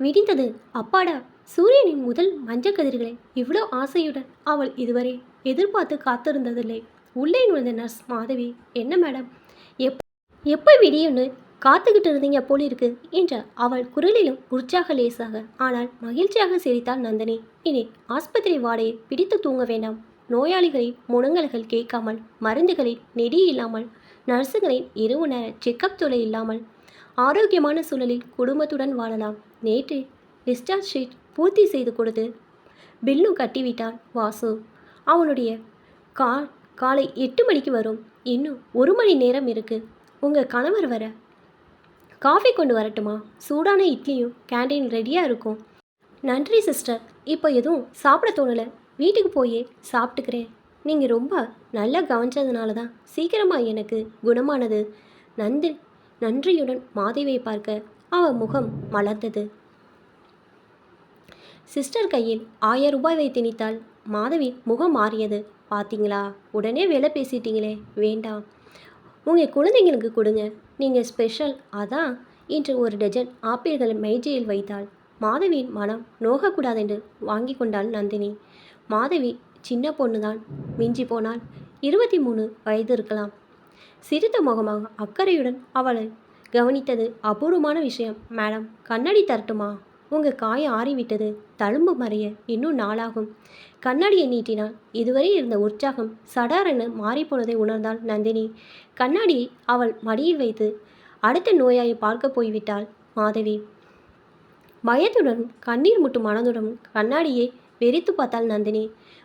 விடிந்தது அப்பாடா சூரியனின் முதல் மஞ்சள் கதிர்களை இவ்வளோ ஆசையுடன் அவள் இதுவரை எதிர்பார்த்து காத்திருந்ததில்லை. உள்ளே நுழைந்த நர்ஸ் மாதவி என்ன மேடம்? எப் எப்போ விடியும்னு காத்துக்கிட்டு இருந்தீங்க போல் இருக்கு என்ற அவள் குரலிலும் உற்சாக லேசாக ஆனால் மகிழ்ச்சியாக சிரித்தாள் நந்தினி. இனி ஆஸ்பத்திரி வாடையை பிடித்து தூங்க வேண்டாம். நோயாளிகளின் முழங்கல்கள் கேட்காமல் மருந்துகளின் நெடி இல்லாமல் நர்ஸுகளின் இரவு நேர செக்கப் தொலை இல்லாமல் ஆரோக்கியமான சூழலில் குடும்பத்துடன் வாழலாம். நேற்று டிஸ்சார்ஜ் ஷீட் பூர்த்தி செய்து கொடுத்து பில்லும் கட்டிவிட்டான் வாசு. அவனுடைய கா காலை எட்டு மணிக்கு வரும். இன்னும் ஒரு மணி நேரம் இருக்குது உங்கள் கணவர் வர. காஃபி கொண்டு வரட்டுமா? சூடான இட்லியும் கேண்டீன் ரெடியாக இருக்கும். நன்றி சிஸ்டர். இப்போ எதுவும் சாப்பிட தோணலை. வீட்டுக்கு போயே சாப்பிட்டுக்கிறேன். நீங்கள் ரொம்ப நல்லா கவனிச்சதுனால தான் சீக்கிரமாக எனக்கு குணமானது. நந்தி நன்றியுடன் மாதவியை பார்க்க அவள் முகம் மலர்ந்தது. சிஸ்டர் கையில் ஆயிரம் ரூபாய் வைத்து நினைத்தால் மாதவி முகம் மாறியது. பார்த்தீங்களா உடனே வேலை பேசிட்டீங்களே. வேண்டாம். உங்கள் குழந்தைங்களுக்கு கொடுங்க. நீங்கள் ஸ்பெஷல். அதான். இன்று ஒரு டஜன் ஆப்பிள்களை மேஜையில் வைத்தாள். மாதவியின் மனம் நோகக்கூடாதென்று வாங்கி கொண்டாள் நந்தினி. மாதவி சின்ன பொண்ணுதான். மிஞ்சி போனால் இருபத்தி மூணு வயது இருக்கலாம். சிரித்த முகமாக அக்கறையுடன் அவளை கவனித்தது அபூர்வமான விஷயம். மேடம் கண்ணாடி தரட்டுமா? உங்கள் காயம் ஆறிவிட்டது. தழும்பு மறைய இன்னும் நாளாகும். கண்ணாடியை நீட்டினால் இதுவரை இருந்த உற்சாகம் சடாரென மாறிப்போனதை உணர்ந்தாள் நந்தினி. கண்ணாடியை அவள் மடியில் வைத்து அடுத்த நோயாயை பார்க்க போய்விட்டாள். மாதவி. பயத்துடன் கண்ணீர் முட்டும் மனதுடன் கண்ணாடியை வெறித்து பார்த்தாள் நந்தினி.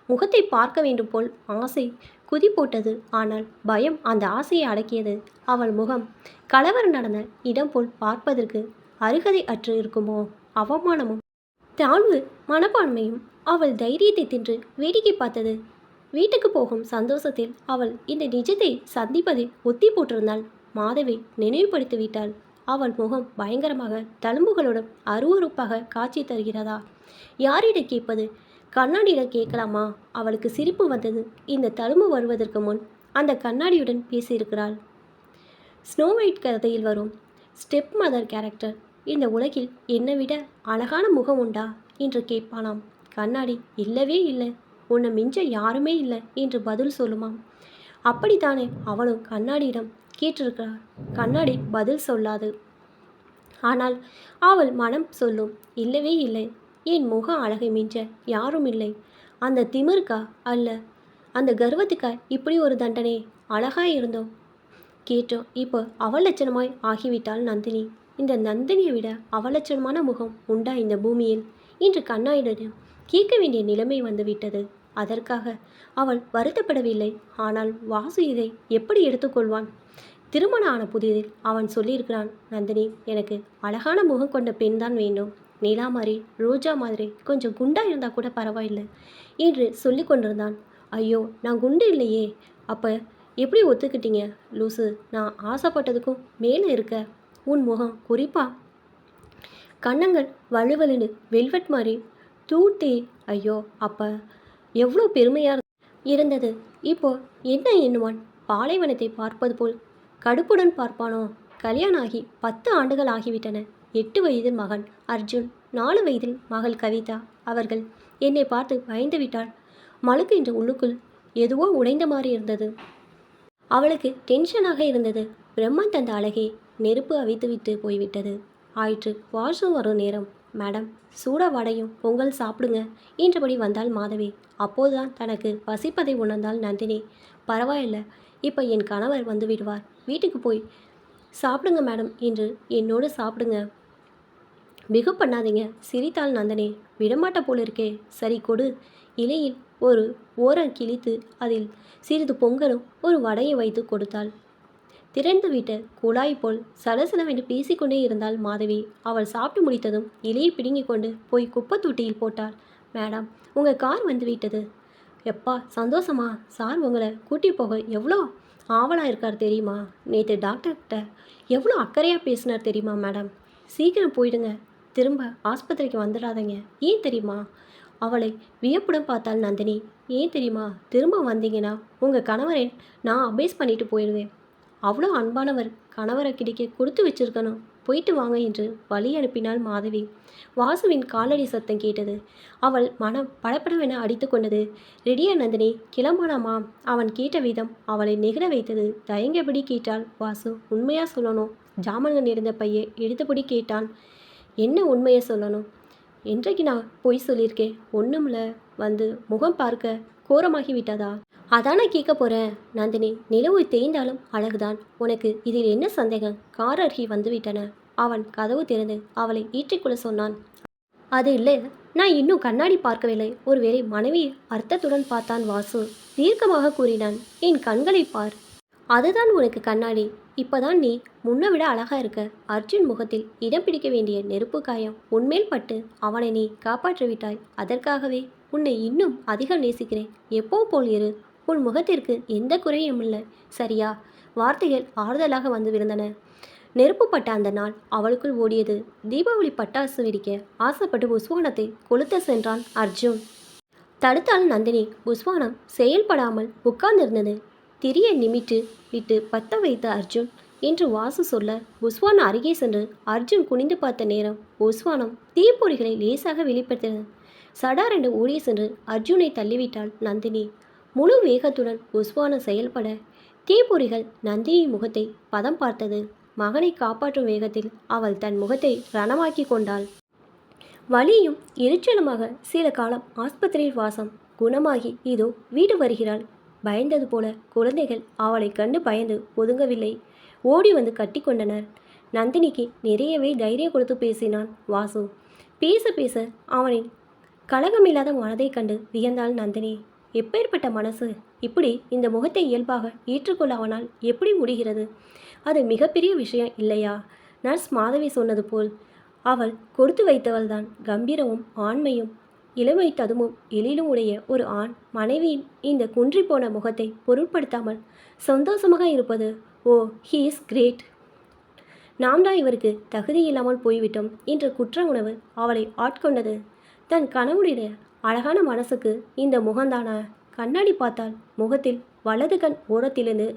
முகத்தை பார்க்க வேண்டும் போல் ஆசை குதி போட்டது. ஆனால் பயம் அந்த ஆசையை அடக்கியது. அவள் முகம் கலவரம் நடந்த இடம் போல் பார்ப்பதற்கு அருகதை அற்று இருக்குமோ? அவமானமும் தாழ்வு மனப்பான்மையும் அவள் தைரியத்தை தின்று வேடிக்கை பார்த்தது. வீட்டுக்கு போகும் சந்தோஷத்தில் அவள் இந்த நிஜத்தை சந்திப்பதை ஒத்தி போட்டிருந்தாள். மாதவி நினைவுபடுத்தி விட்டாள். அவள் முகம் பயங்கரமாக தழும்புகளுடன் அருவருப்பாக காட்சி தருகிறதா? யாரிடம் கேட்பது? கண்ணாடியிடம் கேட்கலாமா? அவளுக்கு சிரிப்பு வந்தது. இந்த தழும்பு வருவதற்கு முன் அந்த கண்ணாடியுடன் பேசியிருக்கிறாள். ஸ்னோ ஒயிட் கதையில் வரும். ஸ்டெப் மதர் கேரக்டர் இந்த உலகில் என்னை விட அழகான முகம் உண்டா? என்று கேட்பானாம் கண்ணாடி இல்லவே இல்லை. உன்னை மிஞ்ச யாருமே இல்லை என்று பதில் சொல்லுமாம். அப்படித்தானே அவளும் கண்ணாடியிடம் கேட்டிருக்கிறாள். கண்ணாடி பதில் சொல்லாது. ஆனால் அவள் மனம் சொல்லும் இல்லவே இல்லை. என் முக அழகை மிஞ்ச யாரும் இல்லை. அந்த திமிருக்கா? அல்ல. அந்த கர்வத்துக்கா இப்படி ஒரு தண்டனை? அழகாய் இருந்தோம். கேட்டோம். இப்போ அவலட்சணமாய் ஆகிவிட்டாள் நந்தினி. இந்த நந்தினியை விட அவலட்சணமான முகம் உண்டா இந்த பூமியில்? இன்று கண்ணாயிடம் கேட்க வேண்டிய நிலைமை வந்துவிட்டது. அதற்காக அவள் வருத்தப்படவில்லை. ஆனால் வாசு இதை எப்படி எடுத்துக்கொள்வான்? திருமணம் ஆன புதியதில் அவன் சொல்லியிருக்கிறான் நந்தினி எனக்கு அழகான முகம் கொண்ட பெண் தான் வேண்டும். நிலா மாதிரி ரோஜா மாதிரி கொஞ்சம் குண்டாக இருந்தால் கூட பரவாயில்லை என்று சொல்லி கொண்டிருந்தான். ஐயோ நான் குண்டு இல்லையே. அப்போ எப்படி ஒத்துக்கிட்டீங்க? லூசு நான் ஆசைப்பட்டதுக்கும் மேலே இருக்க. உன் முகம் குறிப்பா? கண்ணங்கள் வலுவலுன்னு வெல்வெட் மாதிரி தூட்டி ஐயோ அப்போ எவ்வளோ பெருமையாக இருந்தது. இப்போ என்ன எண்ணுவான்? பாலைவனத்தை பார்ப்பது போல் கடுப்புடன் பார்ப்பானோ? கல்யாணம் ஆகி பத்து ஆண்டுகள் ஆகிவிட்டன. எட்டு வயதில் மகன் அர்ஜுன் நாலு வயதில் மகள் கவிதா. அவர்கள் என்னை பார்த்து பயந்து விட்டாள். மழுக்கு என்ற உள்ளுக்குள் எதுவோ உடைந்த மாதிரி இருந்தது. அவளுக்கு டென்ஷனாக இருந்தது. பிரம்மன் தந்த அழகே நெருப்பு அவித்துவிட்டு போய்விட்டது. ஆயிற்று வாஷும் வரும் நேரம். மேடம் சூட வடையும் பொங்கல் சாப்பிடுங்க என்றபடி வந்தாள் மாதவி. அப்போதுதான் தனக்கு வசிப்பதை உணர்ந்தாள் நந்தினி. பரவாயில்ல இப்போ என் கணவர் வந்து விடுவார். வீட்டுக்கு போய் சாப்பிடுங்க மேடம் என்று என்னோடு சாப்பிடுங்க மிக பண்ணாதீங்க. சிரித்தாள் நந்தனே. விடமாட்ட போல இருக்கே சரி கொடு. இலையில் ஒரு ஓரம் கிழித்து அதில் சிறிது பொங்கலும் ஒரு வடையை வைத்து கொடுத்தாள். திறந்து விட்ட குழாய் போல் சலசலவென்று பேசிக்கொண்டே இருந்தாள் மாதவி. அவள் சாப்பிட்டு முடித்ததும் இலையை பிடுங்கிக் கொண்டு போய் குப்பை தொட்டியில் போட்டாள். மேடம் உங்கள் கார் வந்து விட்டது. எப்பா சந்தோஷமா? சார் உங்களை கூட்டி போக எவ்வளோ ஆவலாக இருக்கார் தெரியுமா? நேற்று டாக்டர்கிட்ட எவ்வளோ அக்கறையாக பேசினார் தெரியுமா மேடம்? சீக்கிரம் போயிடுங்க. திரும்ப ஆஸ்பத்திரிக்கு வந்துடாதீங்க ஏன் தெரியுமா? அவளை வியப்புடன் பார்த்தாள் நந்தினி. ஏன் தெரியுமா? திரும்ப வந்தீங்கன்னா உங்கள் கணவரை நான் அபேஸ் பண்ணிட்டு போயிடுவேன். அவ்வளோ அன்பானவர் கணவரை கிடைக்க கொடுத்து வச்சிருக்கணும். போயிட்டு வாங்க என்று வழி அனுப்பினாள் மாதவி. வாசுவின் காலடி சத்தம் கேட்டது. அவள் மனம் படப்படவென அடித்து கொண்டது. ரெடியா நந்தினி கிளம்பலாமா அவன் கேட்ட விதம் அவளை நெகிழ வைத்தது. தயங்கியபடி கேட்டாள் வாசு. உண்மையா சொல்லணும். ஜாமன்கள் இருந்த பையை எடுத்தபடி கேட்டான். என்ன உண்மையை சொல்லணும்? என்றைக்கு நான் பொய் சொல்லியிருக்கேன்? ஒன்றும்ல வந்து முகம் பார்க்க கோரமாகி விட்டதா? அதானே கேட்க போகிறேன் நந்தினி நிலவு தேய்ந்தாலும் அழகுதான். உனக்கு இதில் என்ன சந்தேகம்? கார் அருகே வந்துவிட்டன. அவன் கதவு திறந்து அவளை ஈற்றிக்கொள்ள சொன்னான். அது இல்லை. நான் இன்னும் கண்ணாடி பார்க்கவில்லை. ஒருவேளை மனைவி அர்த்தத்துடன் பார்த்தான் வாசு. தீர்க்கமாக கூறினான். என் கண்களை பார். அதுதான் உனக்கு கண்ணாடி. இப்போதான் நீ முன்ன விட அழகா இருக்க. அர்ஜுன் முகத்தில் இடம் பிடிக்க வேண்டிய நெருப்பு காயம் உன்மேல் பட்டு அவனை நீ காப்பாற்றிவிட்டாய் அதற்காகவே உன்னை இன்னும் அதிகம் நேசிக்கிறேன். எப்போ போல் இரு. உன் முகத்திற்கு எந்த குறையும் இல்லை. சரியா? வார்த்தைகள் ஆறுதலாக வந்து விழுந்தன. நெருப்பு பட்ட அந்த நாள் அவளுக்குள் ஓடியது. தீபாவளி பட்டாசு வெடிக்க ஆசைப்பட்டு புஸ்வானத்தை கொளுத்த சென்றான் அர்ஜுன். தடுத்தால் நந்தினி புஸ்வானம் செயல்படாமல் உட்கார்ந்திருந்தது. திரிய நிமிட்டு விட்டு பத்த வைத்த அர்ஜுன் என்று வாசு சொல்ல புஸ்வான் அருகே சென்று அர்ஜுன் குனிந்து பார்த்த நேரம் ஒஸ்வானம் தீப்பொறிகளை லேசாக வெளிப்படுத்தினது சடார் என்று ஓடிய சென்று அர்ஜுனை தள்ளிவிட்டாள் நந்தினி. முழு வேகத்துடன் புஸ்வானம் செயல்பட தீப்பொறிகள் நந்தினி முகத்தை பதம் பார்த்தது. மகனை காப்பாற்றும் வேகத்தில் அவள் தன் முகத்தை ரணமாக்கி கொண்டாள். வலியும் எரிச்சலுமாக சில காலம் ஆஸ்பத்திரியில் வாசம். குணமாகி இதோ வீடு வருகிறாள். பயந்தது போல குழந்தைகள் அவளை கண்டு பயந்து ஒதுங்கவில்லை. ஓடி வந்து கட்டிக்கொண்டனர் நந்தினிக்கு நிறையவே தைரியம் கொடுத்து பேசினான் வாசு. பேச பேச அவனின் கலகமில்லாத மனதைக் கண்டு வியந்தாள் நந்தினி. எப்பேற்பட்ட மனசு? இப்படி இந்த முகத்தை இயல்பாக ஏற்றுக்கொள்ள அவனால் எப்படி முடிகிறது? அது மிகப்பெரிய விஷயம் இல்லையா? நர்ஸ் மாதவி சொன்னது போல் அவள் கொடுத்து வைத்தவள்தான். கம்பீரமும் ஆண்மையும் இளமை ததுமும் எழிலும் உடைய ஒரு ஆண் மனைவியின் இந்த குன்றிப்போன முகத்தை பொருட்படுத்தாமல் சந்தோஷமாக இருப்பது ஓ ஹீ இஸ் கிரேட் நாம் தான் இவருக்கு தகுதி இல்லாமல் போய்விட்டோம் என்ற குற்ற உணவு அவளை ஆட்கொண்டது. தன் கணவனுடைய அழகான மனசுக்கு இந்த முகந்தானா கண்ணாடி பார்த்தால் முகத்தில் வலது கண் ஓரத்திலிருந்து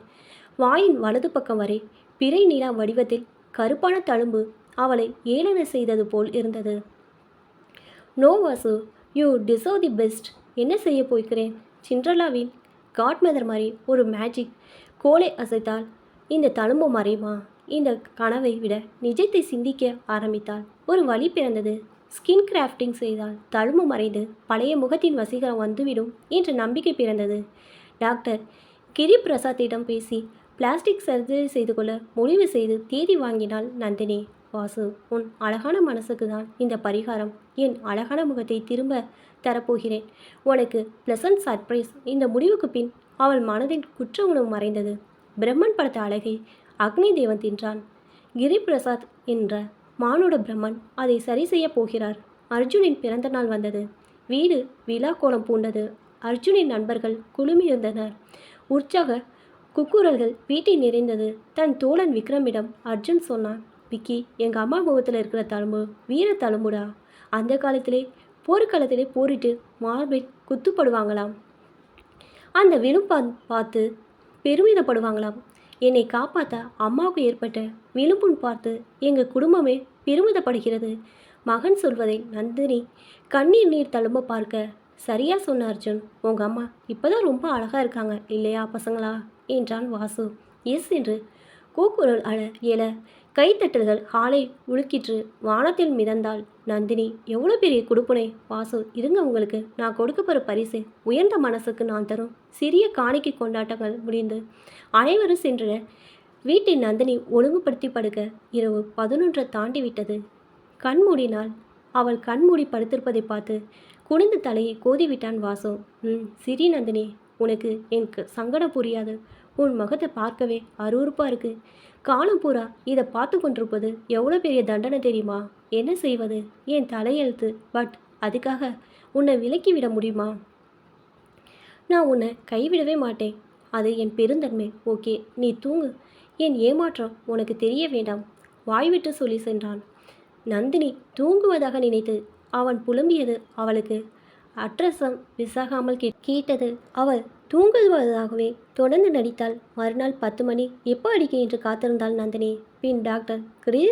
வாயின் வலது பக்கம் வரை பிறை நிலா வடிவத்தில் கருப்பான தழும்பு அவளை ஏளன செய்தது போல் இருந்தது. நோவாசு யூ டிசர்வ் தி பெஸ்ட். என்ன செய்ய போய்க்கிறேன்? சிண்ட்ரலாவில் காட்மதர் மாதிரி ஒரு மேஜிக் கோலை அசைத்தால் இந்த தழும்பு மறையுமா? இந்த கனவை விட நிஜத்தை சிந்திக்க ஆரம்பித்தாள் ஒரு வழி பிறந்தது. ஸ்கின் கிராஃப்டிங் செய்தால் தழும்பு மறைந்து பழைய முகத்தின் வசீகரம் வந்துவிடும் என்ற நம்பிக்கை பிறந்தது. டாக்டர் கிரி பிரசாத்திடம் பேசி பிளாஸ்டிக் சர்ஜரி செய்து கொள்ள முடிவு செய்து தேதி வாங்கினாள் நந்தினி. வாசு உன் அழகான மனசுக்கு தான் இந்த பரிகாரம். என் அழகான முகத்தை திரும்ப தரப்போகிறேன். உனக்கு பிளசன்ட் சர்ப்ரைஸ் இந்த முடிவுக்கு பின் அவள் மனதில் குற்ற உணவு மறைந்தது. பிரம்மன் படத்த அழகை அக்னி தேவன் தின்றான். கிரிபிரசாத் என்ற மானுட பிரம்மன் அதை சரி செய்ய போகிறார். அர்ஜுனின் பிறந்த நாள் வந்தது. வீடு விழா கோலம் பூண்டது. அர்ஜுனின் நண்பர்கள் குழுமியிருந்தனர். உற்சாக குக்குரல்கள் வீட்டை நிறைந்தது. தன் தோழன் விக்ரமிடம் அர்ஜுன் சொன்னான் விக்கி எங்கள் அம்மா முகத்தில் இருக்கிற தழும்பு வீர தழும்புடா. அந்த காலத்திலே போர்க்களத்திலே போரிட்டு மார்பில் குத்துப்படுவாங்களாம். அந்த விழும்பா பார்த்து பெருமிதப்படுவாங்களாம். என்னை காப்பாற்ற அம்மாவுக்கு ஏற்பட்ட விழும்புண் பார்த்து எங்கள் குடும்பமே பெருமிதப்படுகிறது. மகன் சொல்வதை நந்தினி கண்ணீர் நீர் தழும்ப பார்க்க சரியா சொன்ன அர்ஜுன் உங்கள் அம்மா இப்போதான் ரொம்ப அழகாக இருக்காங்க இல்லையா பசங்களா? என்றான் வாசு. எஸ் என்று கூக்குரல் அழ எழ கைத்தட்டல்கள் ஹாலை உலுக்கிற்று வானத்தில் மிதந்தாள். நந்தினி எவ்வளோ பெரிய கொடுப்புனை? வாசு இருங்க உங்களுக்கு. நான் கொடுக்க போகிற பரிசு உயர்ந்த மனசுக்கு நான் தரும். சிறிய காணிக்கை கொண்டாட்டங்கள் முடிந்து அனைவரும் சென்றனர். வீட்டின் நந்தினி ஒழுங்குபடுத்தி படுக்க இரவு பதினொன்றை தாண்டி விட்டது. கண் அவள் கண்மூடி படுத்திருப்பதை பார்த்து குனிந்து தலையை கோதிவிட்டான் வாசு. ம் சிறி நந்தினி. உனக்கு எனக்கு சங்கடம் புரியாது. உன் முகத்தை பார்க்கவே அருவருப்பாக இருக்கு. காலம் பூரா இதை பார்த்து கொண்டிருப்பது எவ்வளோ பெரிய தண்டனை தெரியுமா? என்ன செய்வது? என் தலையெழுத்து. பட் அதுக்காக உன்னை விலக்கி விட முடியுமா? நான் உன்னை கைவிடவே மாட்டேன். அது என் பெருந்தன்மை. ஓகே நீ தூங்கு. என் ஏமாற்றம் உனக்கு தெரிய வேண்டாம். வாய்விட்டு சொல்லி சென்றான். நந்தினி தூங்குவதாக நினைத்து அவன் புலம்பியது அவளுக்கு அட்ரஸம் விசாகாமல் கேட்டது. அவள் தூங்குவதாகவே தொடர்ந்து நடித்தாள். மறுநாள் பத்து மணி. எப்போ அடிக்க என்று காத்திருந்தாள் நந்தினி. பின் டாக்டர் கிரி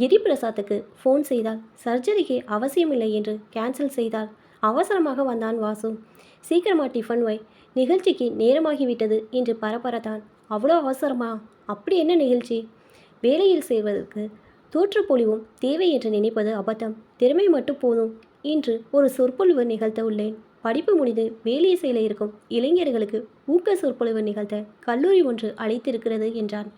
கிரிபிரசாத்துக்கு ஃபோன் செய்தாள். சர்ஜரிக்கு அவசியமில்லை என்று கேன்சல் செய்தாள். அவசரமாக வந்தான் வாசு. சீக்கிரமா டிஃபன் வை. நிகழ்ச்சிக்கு நேரமாகிவிட்டது என்று பரபரத்தான். அவ்வளோ அவசரமா? அப்படி என்ன நிகழ்ச்சி? வேலையில் செய்வதற்கு தோற்றுப்பொழிவும் தேவை என்று நினைப்பது அபத்தம். திறமை மட்டும் போதும். இன்று ஒரு சொற்பொழிவு நிகழ்த்த உள்ளேன். படிப்பு முடிந்து வேலையை செயல இருக்கும் இளைஞர்களுக்கு ஊக்க சொற்பொழிவு நிகழ்த்த கல்லூரி ஒன்று அழைத்திருக்கிறது என்றான்.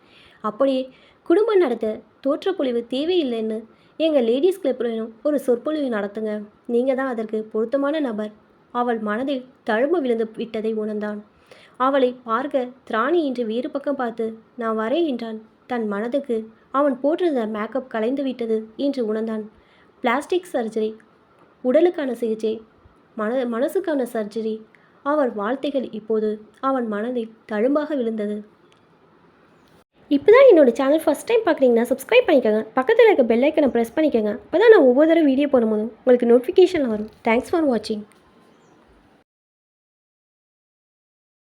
அப்படியே குடும்பம் நடத்த தோற்றப்பொழிவு தேவையில்லைன்னு எங்கள் லேடிஸ் கிளப்பிலும் ஒரு சொற்பொழிவு நடத்துங்க. நீங்கள் தான் அதற்கு பொருத்தமான நபர். அவள் மனதில் தழும்பு விழுந்து விட்டதை உணர்ந்தான். அவளை பார்க்க திராணி என்று வேறு பக்கம் பார்த்து நான் வரேன் என்றான். தன் மனதுக்கு அவன் போட்டிருந்த மேக்கப் கலைந்து விட்டது என்று உணர்ந்தான். பிளாஸ்டிக் சர்ஜரி உடலுக்கான சிகிச்சை மன மனசுக்கான சர்ஜரி. அவர் வார்த்தைகள் இப்போது அவன் மனதில் தழும்பாக விழுந்தது. இப்போ தான் என்னோட சேனல் ஃபஸ்ட் டைம் பார்க்குறீங்கன்னா சப்ஸ்கிரைப் பண்ணிக்கோங்க. பக்கத்தில் இருக்க பெல்லைக்கனை ப்ரெஸ் பண்ணிக்கோங்க. அப்போ தான் நான் ஒவ்வொரு தடவை வீடியோ போடும்போதும் உங்களுக்கு நோட்டிஃபிகேஷன் வரும். தேங்க்ஸ் ஃபார் வாட்சிங்